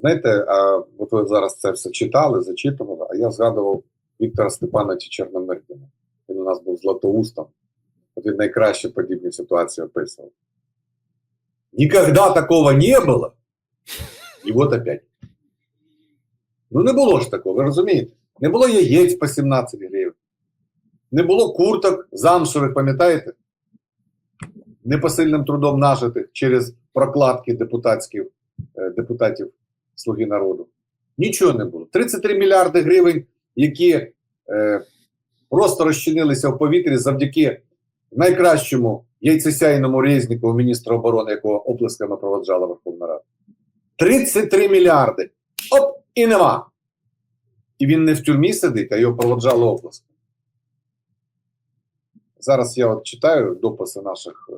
Знаєте, а от ви зараз це все читали, зачитували, а я згадував Віктора Степановича Чорномирдіна. Він у нас був златоустом. От він найкраще подібні ситуації описував. Ніколи такого не було. І от опять. Ну не було ж такого, ви розумієте? Не було яєць по 17 гривень. Не було курток замшевих, пам'ятаєте? Непосильним трудом нажитих через прокладки депутатських, е, депутатів Слуги народу. Нічого не було. 33 мільярди гривень, які е, просто розчинилися в повітрі завдяки найкращому яйцесяйному резнику міністра оборони, якого оплесками проводжала Верховна Рада. 33 мільярди. Оп, і нема. І він не в тюрмі сидить, а його проводжали оплески. Зараз я от читаю дописи наших е,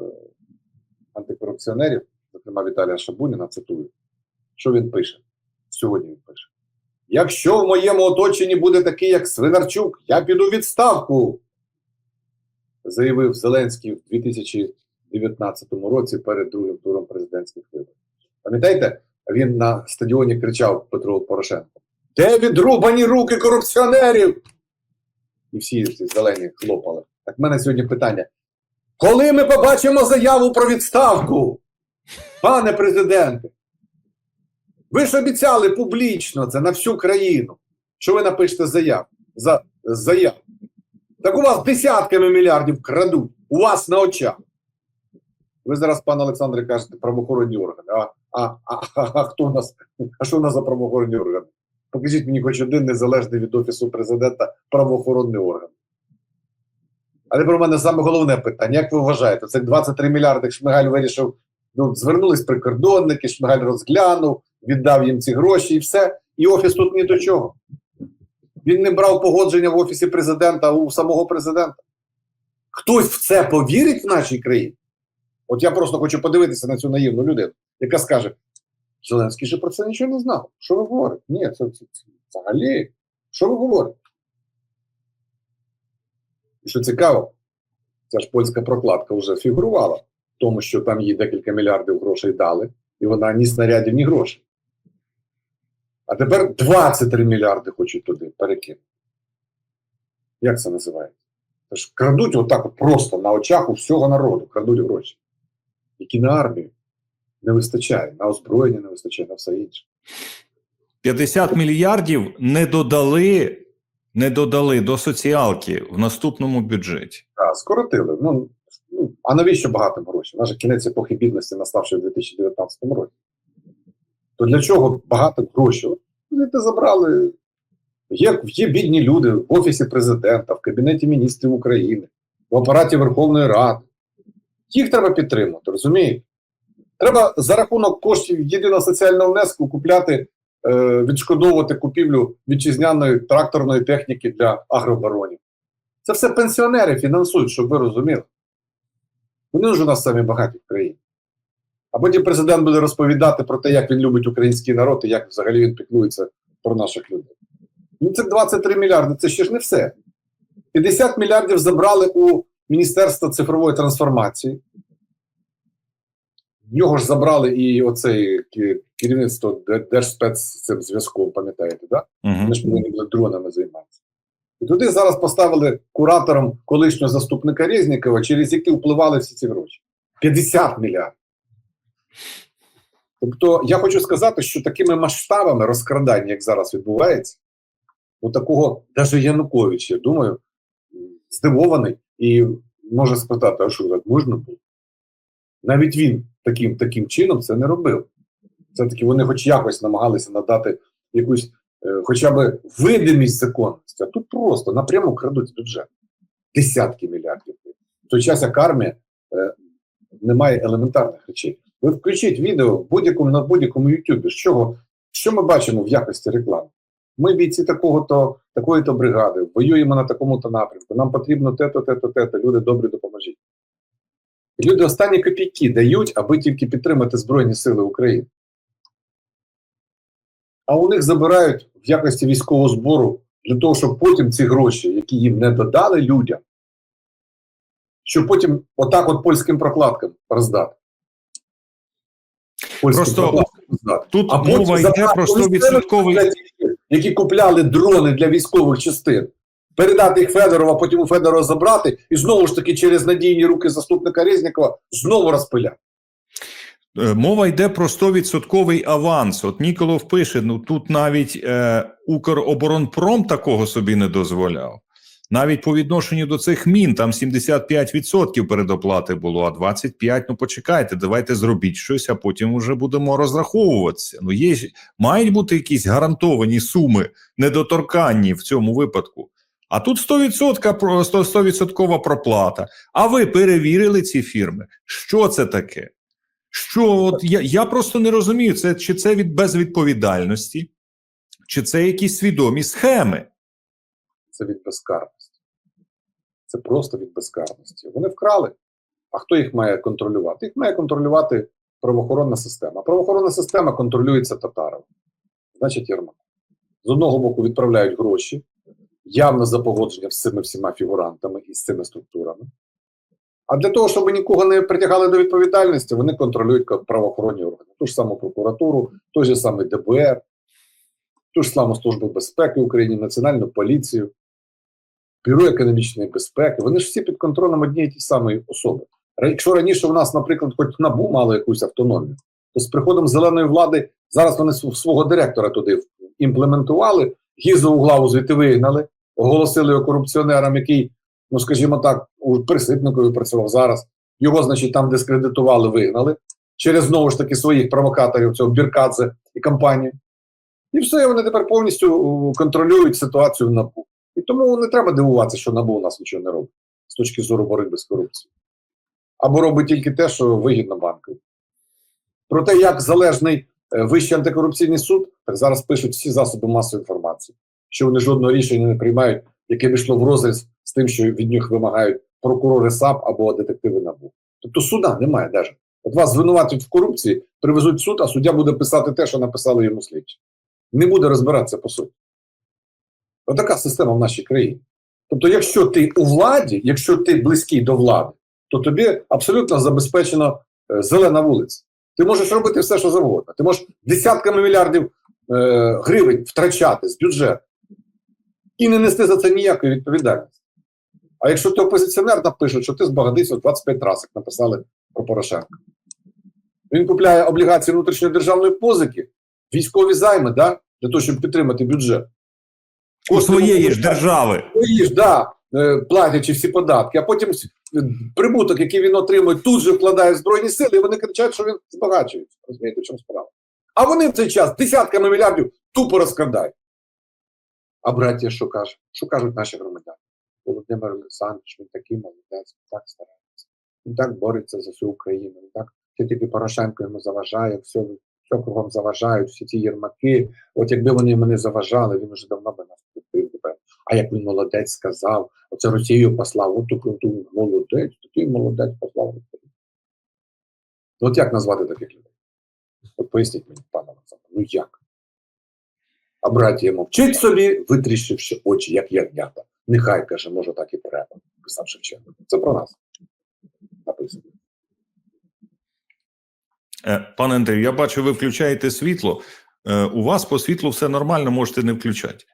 антикорупціонерів, зокрема Віталія Шабуніна, цитую, що він пише. Сьогодні він пише. Якщо в моєму оточенні буде такий, як Свинарчук, я піду відставку, заявив Зеленський в 2019 році перед другим туром президентських виборів. Пам'ятаєте, він на стадіоні кричав Петру Порошенко: Де відрубані руки корупціонерів? І всі ці зелені хлопали. Так в мене сьогодні питання: коли ми побачимо заяву про відставку, пане президенте? Ви ж обіцяли публічно це на всю країну, що ви напишете заяв. За, заяв. Так у вас десятками мільярдів крадуть, у вас на очах. Ви зараз, пане Олександре, кажете правоохоронні органи. А, а, а, а, а хто у нас? А що у нас за правоохоронні органи? Покажіть мені хоч один незалежний від Офісу президента правоохоронний орган. Але про мене саме головне питання: як ви вважаєте, це 23 мільярди Шмигаль вирішив, ну, звернулись прикордонники, Шмигаль розглянув, віддав їм ці гроші і все. І офіс тут ні до чого. Він не брав погодження в офісі президента у самого президента. Хтось в це повірить в нашій країні? От я просто хочу подивитися на цю наївну людину, яка скаже: Зеленський же про це нічого не знав. Що ви говорите? Ні, це, це, це взагалі. Що ви говорите? Що цікаво, ця ж польська прокладка вже фігурувала в тому, що там їй декілька мільярдів грошей дали, і вона ні снарядів, ні грошей. А тепер 23 мільярди хочуть туди перекинути. Як це називається? Це ж крадуть отак от просто на очах у всього народу, крадуть гроші, які на армію не вистачає, на озброєння не вистачає, на все інше. 50 мільярдів не додали, не додали до соціалки в наступному бюджеті. Так, скоротили. Ну, ну, а навіщо багатим гроші? Наже кінець епохи бідності настав ще в 2019 році. То для чого багато грошей? Звідти забрали. Є, є бідні люди в Офісі президента, в Кабінеті міністрів України, в апараті Верховної Ради. Їх треба підтримати, розумієте? Треба за рахунок коштів єдиного соціального внеску купляти, е, відшкодовувати купівлю вітчизняної тракторної техніки для агробаронів. Це все пенсіонери фінансують, щоб ви розуміли. Вони ж у нас самі багаті в країні. А потім президент буде розповідати про те, як він любить український народ і як взагалі він піклується про наших людей. Ну, це 23 мільярди, це ще ж не все. 50 мільярдів забрали у Міністерства цифрової трансформації. В нього ж забрали і оцей кі- керівництво Де- Держспецзв'язком, пам'ятаєте, да? Угу. Вони ж повинні були дронами займатися. І туди зараз поставили куратором колишнього заступника Резнікова, через який впливали всі ці гроші. 50 мільярдів. Тобто, я хочу сказати, що такими масштабами розкрадання, як зараз відбувається, у такого навіть Янукович, я думаю, здивований і може спитати, а що так можна було? Навіть він таким, таким чином це не робив. Все-таки вони хоч якось намагалися надати якусь е, хоча б видимість законності, а тут просто напряму крадуть з бюджету. Десятки мільярдів. В той час, як армія е, немає елементарних речей. Ви включіть відео будь-якому на будь-якому Ютубі. З що ми бачимо в якості реклами? Ми бійці такого-то, такої-то бригади, воюємо на такому-то напрямку. Нам потрібно те-то, те-то, те-то. Люди добрі допоможіть. Люди останні копійки дають, аби тільки підтримати Збройні Сили України. А у них забирають в якості військового збору для того, щоб потім ці гроші, які їм не додали людям, щоб потім отак от польським прокладкам роздати. Просто Тут А потім мова йде про 100%. бюджетів, які купляли дрони для військових частин, передати їх Федорова, потім у Федорова забрати, і знову ж таки через надійні руки заступника Резнікова знову розпиляти. Е, Мова йде про 100% аванс. От Ніколов пише: ну тут навіть е, Укроборонпром такого собі не дозволяв. Навіть по відношенню до цих мін там 75% передоплати було, а 25% ну почекайте, давайте зробіть щось, а потім вже будемо розраховуватися. Ну є мають бути якісь гарантовані суми, недоторканні в цьому випадку. А тут 100% про 100% 100% проплата. А ви перевірили ці фірми? Що це таке? Що от я, я просто не розумію, це чи це від безвідповідальності, чи це якісь свідомі схеми. Це від безкарності. Це просто від безкарності. Вони вкрали. А хто їх має контролювати? Їх має контролювати правоохоронна система. Правоохоронна система контролюється татаром. Значить, Єрмак. З одного боку відправляють гроші, явно за погодження з цими всіма фігурантами і з цими структурами. А для того, щоб нікого не притягали до відповідальності, вони контролюють правоохоронні органи. Ту ж саму прокуратуру, той же самий ДБР, ту ж саму Службу безпеки України, Національну поліцію, Бюро економічної безпеки. Вони ж всі під контролем однієї ті самої особи. Якщо раніше у нас, наприклад, хоч НАБУ мало якусь автономію, то з приходом зеленої влади зараз вони свого директора туди імплементували, Гізову главу звідти вигнали, оголосили його корупціонером, який, ну скажімо так, у Присипникові працював зараз. Його, значить, там дискредитували, вигнали через знову ж таки своїх провокаторів, цього Біркадзе і компанію. І все, вони тепер повністю контролюють ситуацію в НАБУ. І тому не треба дивуватися, що НАБУ у нас нічого не робить з точки зору боротьби з корупцією. Або робить тільки те, що вигідно банку. Про те, як залежний е, Вищий антикорупційний суд, так зараз пишуть всі засоби масової інформації, що вони жодного рішення не приймають, яке б йшло в розріз з тим, що від них вимагають прокурори САП або детективи НАБУ. Тобто суда немає навіть. От вас звинуватять в корупції, привезуть в суд, а суддя буде писати те, що написали йому слідчі. Не буде розбиратися по суті. Отака система в нашій країні. Тобто, якщо ти у владі, якщо ти близький до влади, то тобі абсолютно забезпечено е, зелена вулиця. Ти можеш робити все, що завгодно. Ти можеш десятками мільярдів е, гривень втрачати з бюджету і не нести за це ніякої відповідальності. А якщо ти опозиціонер напише, що ти збагатився 25 разів, як написали про Порошенка. Він купляє облігації внутрішньої державної позики, військові займи, да, для того, щоб підтримати бюджет. У своєї ж держави. свої ж, да, е, платячи всі податки, а потім прибуток, який він отримує, тут же вкладає в Збройні сили, і вони кричать, що він збагачується. Розумієте, в чому справа? А вони в цей час десятками мільярдів тупо розкрадають. А браття що кажуть? Що кажуть наші громадяни? Володимир Олександрович, він такий молодець, він так старається. Він так бореться за всю Україну. Він так що тільки Порошенко йому заважає, все, все кругом заважають, всі ці єрмаки. От якби вони йому не заважали, він уже давно би нас тепер. А як він молодець сказав, оце Росію послав, от таку ту молодець, такий молодець послав От як назвати таких людей? От поясніть мені, пане Олександр, ну як? А братія мовчить собі, витріщивши очі, як ягнята. Нехай каже, може так і треба, писав Шевченко. Це про нас написано. Е, Пане Андрію, я бачу, ви включаєте світло. Е, У вас по світлу все нормально, можете не включати.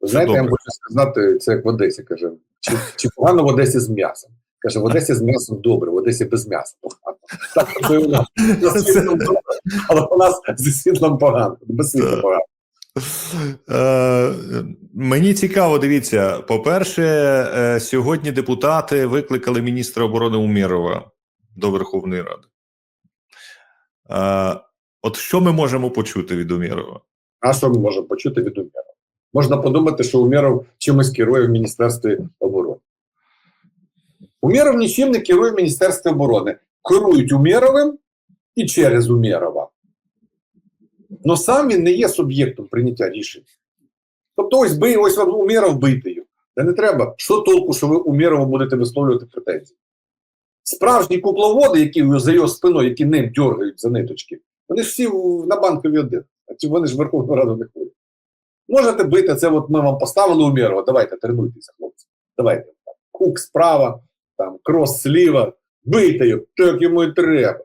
Знаєте, я хочу сказати, це як в Одесі каже. Чи, чи погано в Одесі з м'ясом? Каже, в Одесі з м'ясом добре, в Одесі без м'яса погано. Так це у нас. Але у нас зі світлом погано, без світла погано. Е, мені цікаво, дивіться. По-перше, е, сьогодні депутати викликали міністра оборони Умєрова до Верховної Ради. Е, от що ми можемо почути від Умєрова? А що ми можемо почути від Умєрова? Можна подумати, що Умєров чимось керує в Міністерстві оборони. Умєров нічим не керує в Міністерстві оборони. Керують Умєровим і через Умєрова. Но сам він не є суб'єктом прийняття рішень. Тобто, ось бий, ось вам Умєров бийте його. Та не треба. Що толку, що ви Умєрову будете висловлювати претензії? Справжні кукловоди, які за його спиною, які ним дергають за ниточки, вони ж всі на банкові один. А вони ж Верховну Раду не ходять. Можете бити, це от ми вам поставили Умєрова, давайте, тренуйтеся, хлопці. Давайте. Там, Хук справа, там, крос зліва, бийте його, так йому і треба.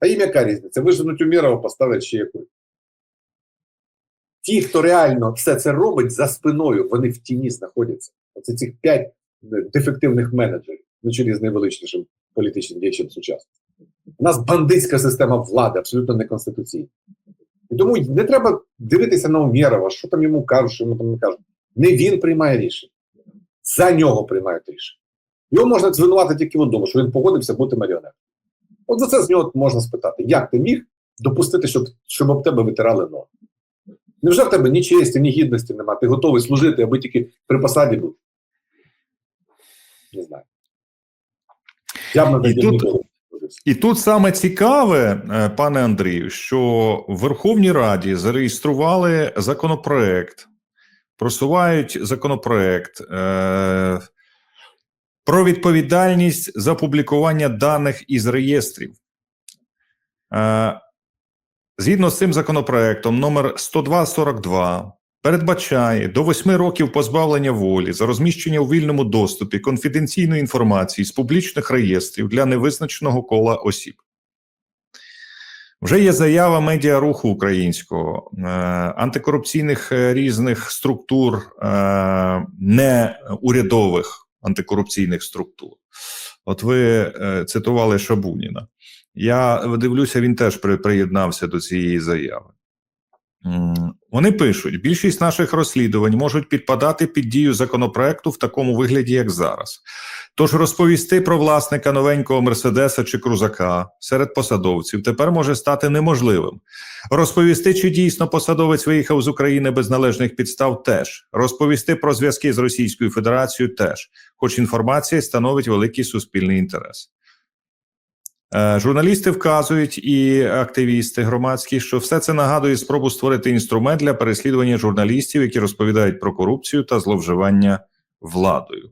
А їм яка різниця? Виженуть Умєрова, поставлять ще якусь. ті, хто реально все це робить за спиною, вони в тіні знаходяться. Оце цих п'ять е, дефективних менеджерів, на чолі з найвеличнішим політичним діячем сучасності. У нас бандитська система влади, абсолютно неконституційна. І тому не треба дивитися на Умєрова, що там йому кажуть, що йому там не кажуть. Не він приймає рішення. За нього приймають рішення. Його можна звинувати тільки в одному, що він погодився бути маріонеткою. От за це з нього можна спитати, як ти міг допустити, щоб, щоб об тебе витирали ноги? Невже в тебе ні честі, ні гідності нема? Ти готовий служити, аби тільки при посаді був? Не знаю. Я б І тут-. І тут саме цікаве, е, пане Андрію, що в Верховній Раді зареєстрували законопроект, просувають законопроект е, про відповідальність за публікування даних із реєстрів. Е, згідно з цим законопроектом, номер 10242 передбачає до 8 років позбавлення волі за розміщення у вільному доступі конфіденційної інформації з публічних реєстрів для невизначеного кола осіб. Вже є заява медіаруху українського, е, антикорупційних е, різних структур, е, не урядових антикорупційних структур. От ви цитували Шабуніна. Я дивлюся, він теж при, приєднався до цієї заяви. Вони пишуть: більшість наших розслідувань можуть підпадати під дію законопроекту в такому вигляді, як зараз. Тож розповісти про власника новенького Мерседеса чи крузака серед посадовців тепер може стати неможливим. Розповісти, чи дійсно посадовець виїхав з України без належних підстав, теж розповісти про зв'язки з Російською Федерацією, теж, хоч інформація становить великий суспільний інтерес. Е, Журналісти вказують і активісти громадські, що все це нагадує спробу створити інструмент для переслідування журналістів, які розповідають про корупцію та зловживання владою.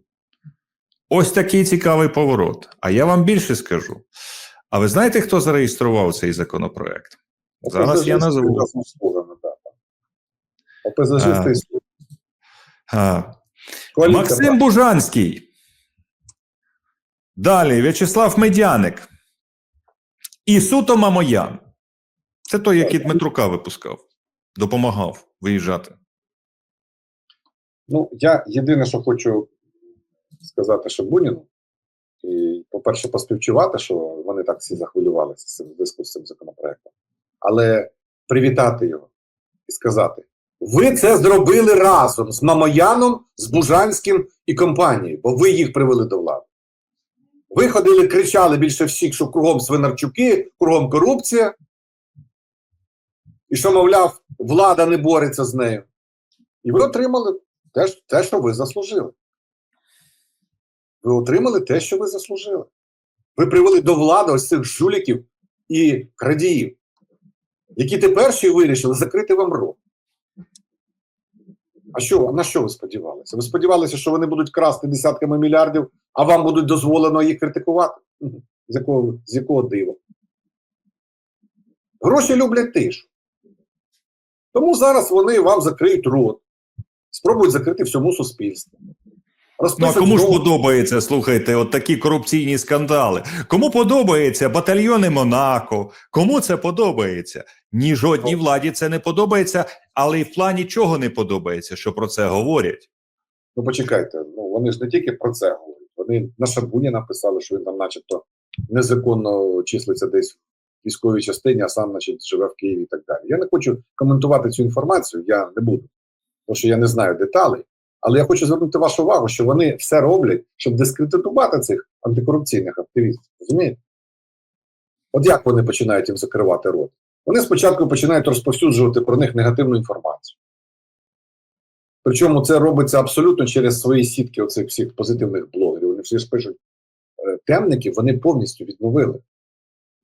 Ось такий цікавий поворот. А я вам більше скажу. А ви знаєте, хто зареєстрував цей законопроект? Зараз я назву. А. Максим. Бужанський. Далі В'ячеслав Медяник. І Суто Мамоян. Це той, який Дмитрука випускав, допомагав виїжджати. Ну, я єдине, що хочу сказати Шабуніну, і, по-перше, поспівчувати, що вони так всі захвилювалися з цим зв'язку з цим законопроектом, але привітати його і сказати: ви це зробили разом з Мамояном, з Бужанським і компанією, бо ви їх привели до влади. Ви ходили, кричали більше всіх, що кругом свинарчуки, кругом корупція, і що, мовляв, влада не бореться з нею. І ви отримали те, те, що ви заслужили. Ви отримали те, що ви заслужили. Ви привели до влади ось цих жуліків і крадіїв, які тепер ще й вирішили закрити вам рот. А що, на що ви сподівалися? Ви сподівалися, що вони будуть красти десятками мільярдів, а вам будуть дозволено їх критикувати? З якого, з якого дива? Гроші люблять тишу. Тому зараз вони вам закриють рот, спробують закрити всьому суспільству. Ну, а кому ж подобається, слухайте, от такі корупційні скандали? Кому подобається батальйони Монако? Кому це подобається? Ні жодній владі це не подобається, але і в плані чого не подобається, що про це говорять. Ну почекайте, ну вони ж не тільки про це говорять. Вони на Шабуні написали, що він там, начебто, незаконно числиться десь в військовій частині, а сам, значить, живе в Києві і так далі. Я не хочу коментувати цю інформацію, я не буду, тому що я не знаю деталей. Але я хочу звернути вашу увагу, що вони все роблять, щоб дискредитувати цих антикорупційних активістів. Розумієте? От як вони починають їм закривати рот? Вони спочатку починають розповсюджувати про них негативну інформацію. Причому це робиться абсолютно через свої сітки оцих всіх позитивних блогерів. Вони всі ж пишуть е, темників, вони повністю відновили.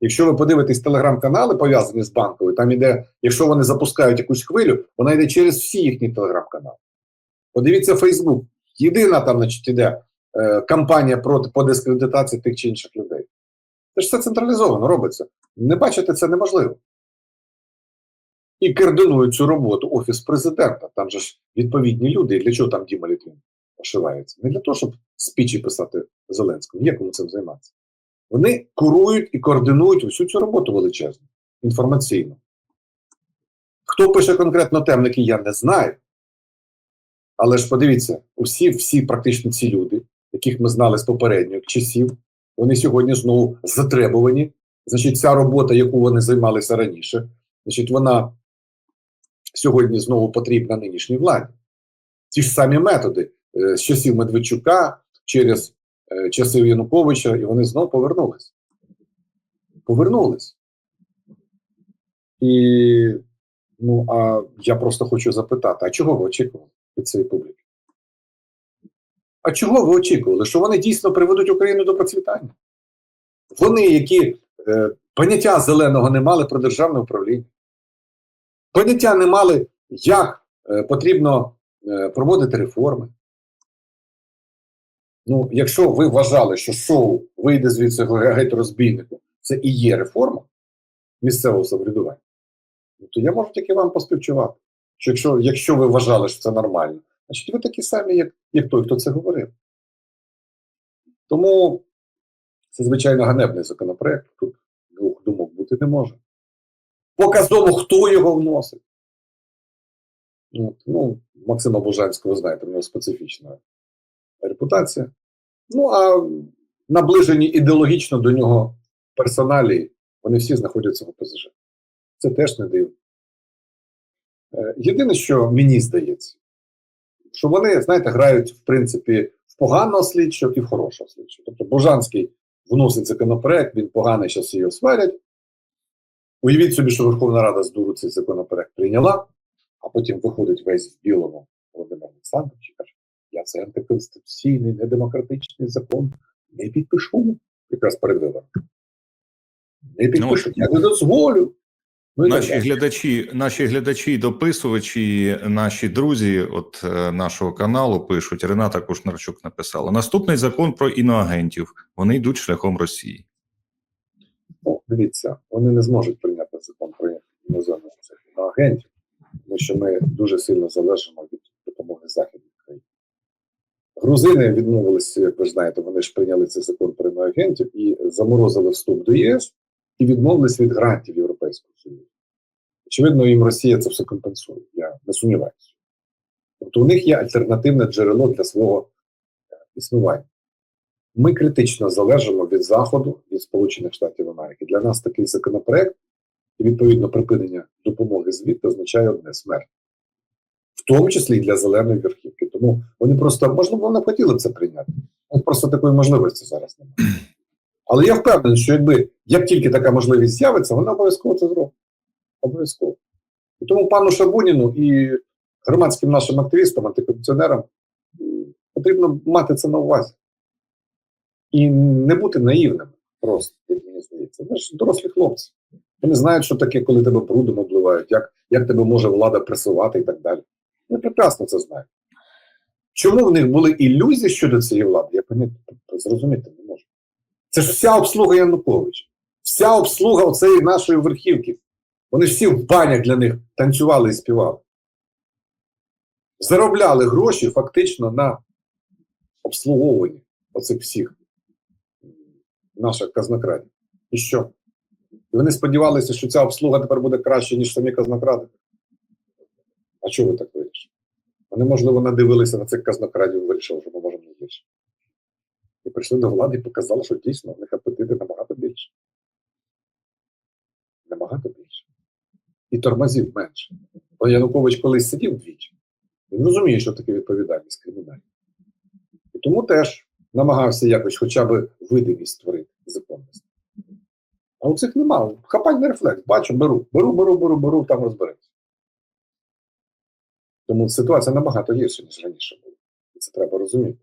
Якщо ви подивитесь телеграм-канали, пов'язані з банковою, там іде, якщо вони запускають якусь хвилю, вона йде через всі їхні телеграм-канали. Подивіться Фейсбук. Єдина там, значить, іде е, кампанія проти по дискредитації тих чи інших людей. Це ж все централізовано робиться. Не бачити це неможливо. І координують цю роботу Офіс президента. Там же ж відповідні люди. І для чого там Діма Літвін ошивається? Не для того, щоб спічі писати Зеленському. Є цим займатися. Вони курують і координують всю цю роботу величезну, інформаційну. Хто пише конкретно темники, я не знаю. Але ж подивіться, усі, всі практично ці люди, яких ми знали з попередніх часів, вони сьогодні знову затребувані. Значить, ця робота, яку вони займалися раніше, значить, вона сьогодні знову потрібна нинішній владі. Ті ж самі методи з часів Медведчука через е, часи Януковича, і вони знову повернулись. Повернулись. І ну, а я просто хочу запитати: а чого ви очікували від цієї публіки? А чого ви очікували? Що вони дійсно приведуть Україну до процвітання? Вони, які е, поняття зеленого не мали про державне управління, поняття не мали, як е, потрібно е, проводити реформи. Ну, якщо ви вважали, що шоу вийде звідси геть розбійнику, це і є реформа місцевого самоврядування, ну, то я можу тільки вам поспівчувати. Що якщо, якщо ви вважали, що це нормально, значить ви такі самі, як, як той, хто це говорив. Тому це, звичайно, ганебний законопроект. Тут двох думок бути не може. Показово, хто його вносить. От, ну, Максима Божанського, ви знаєте, в нього специфічна репутація. Ну, а наближені ідеологічно до нього персоналі, вони всі знаходяться в ОПЗЖ. Це теж не дивно. Е, Єдине, що мені здається, що вони, знаєте, грають, в принципі, в поганого слідчого і в хорошого слідчого. Тобто Божанський вносить законопроект, він поганий, зараз його сварять. Уявіть собі, що Верховна Рада з дуру цей законопроект прийняла, а потім виходить весь в білому Володимир Олександрович і каже: я це антиконституційний, недемократичний закон не підпишу. Якраз перед виборами. Не підпишу, я не дозволю. Ну, так Наші далі. глядачі, наші глядачі, дописувачі, наші друзі от е, нашого каналу пишуть. Рената Кушнарчук написала: наступний закон про іноагентів. Вони йдуть шляхом Росії. Ну, дивіться, вони не зможуть прийняти закон про іноземних цих агентів, тому що ми дуже сильно залежимо від допомоги західних країн. Грузини відмовилися, як ви ж знаєте, вони ж прийняли цей закон про іноагентів і заморозили вступ до ЄС і відмовились від грантів Європейського Союзу. Очевидно, їм Росія це все компенсує. Я не сумніваюся. Тобто у них є альтернативне джерело для свого е, існування. Ми критично залежимо від Заходу, від Сполучених Штатів Америки. Для нас такий законопроект і відповідно припинення допомоги звідти означає одне смерть, тому числі і для зеленої верхівки. Тому вони просто, можливо, вони хотіли б це прийняти. От просто такої можливості зараз немає. Але я впевнений, що якби як тільки така можливість з'явиться, вони обов'язково це зроблять. Обов'язково. І тому пану Шабуніну і громадським нашим активістам, антикорупціонерам потрібно мати це на увазі. І не бути наївними просто, як мені здається. Вони ж дорослі хлопці. Вони знають, що таке, коли тебе брудом обливають, як, як тебе може влада пресувати і так далі. Вони прекрасно це знають. Чому в них були ілюзії щодо цієї влади, я пам'ятаю, зрозуміти не можу. Це ж вся обслуга Януковича, вся обслуга оцеї нашої верхівки. Вони всі в банях для них танцювали і співали. Заробляли гроші фактично на обслуговуванні оцих всіх наших казнокрадів. І що? І вони сподівалися, що ця обслуга тепер буде краще, ніж самі казнокради. А чого ви так вирішили? Вони, можливо, надивилися на цих казнокрадів і вирішили, що ми можемо не гірше. І прийшли до влади і показали, що дійсно в них апетити набагато більше. Набагато більше. І тормозів менше. Бо Янукович колись сидів двічі. Він розуміє, що таке відповідальність кримінальна. І тому теж намагався якось хоча б видимість створити законність. А у цих нема. Хапальний рефлекс. Бачу, беру, беру, беру, беру, беру, там розберемося. Тому ситуація набагато гірша, ніж раніше була. Це треба розуміти.